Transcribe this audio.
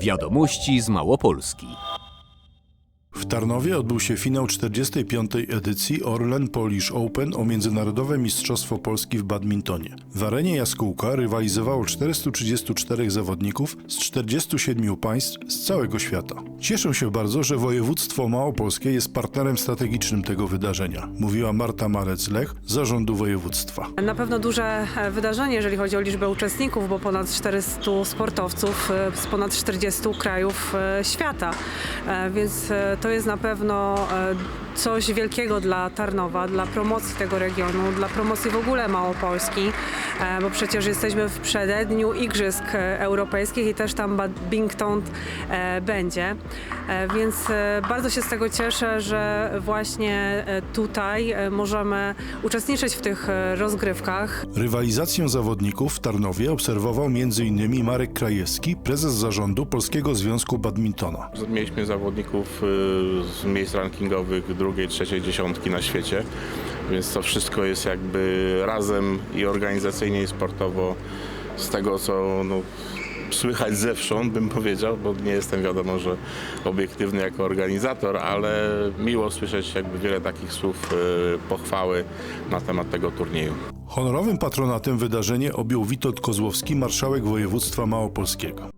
Wiadomości z Małopolski. W Tarnowie odbył się finał 45. edycji Orlen Polish Open o Międzynarodowe Mistrzostwo Polski w badmintonie. W arenie Jaskółka rywalizowało 434 zawodników z 47 państw z całego świata. Cieszę się bardzo, że województwo małopolskie jest partnerem strategicznym tego wydarzenia, mówiła Marta Marec-Lech zarządu województwa. Na pewno duże e, wydarzenie, jeżeli chodzi o liczbę uczestników, bo ponad 400 sportowców e, z ponad 40 krajów e, świata. Więc to jest na pewno coś wielkiego dla Tarnowa, dla promocji tego regionu, dla promocji w ogóle Małopolski, bo przecież jesteśmy w przededniu Igrzysk Europejskich i też tam badminton e, będzie. E, Więc e, bardzo się z tego cieszę, że właśnie e, tutaj możemy uczestniczyć w tych rozgrywkach. Rywalizację zawodników w Tarnowie obserwował m.in. Marek Krajewski, prezes zarządu Polskiego Związku Badmintona. Mieliśmy zawodników z miejsc rankingowych drugiej, trzeciej dziesiątki na świecie, więc to wszystko jest jakby razem i organizacyjnie i sportowo z tego co no, słychać zewsząd bym powiedział, bo nie jestem wiadomo, że obiektywny jako organizator, ale miło słyszeć jakby wiele takich słów y, pochwały na temat tego turnieju. Honorowym patronatem wydarzenie objął Witold Kozłowski, marszałek województwa małopolskiego.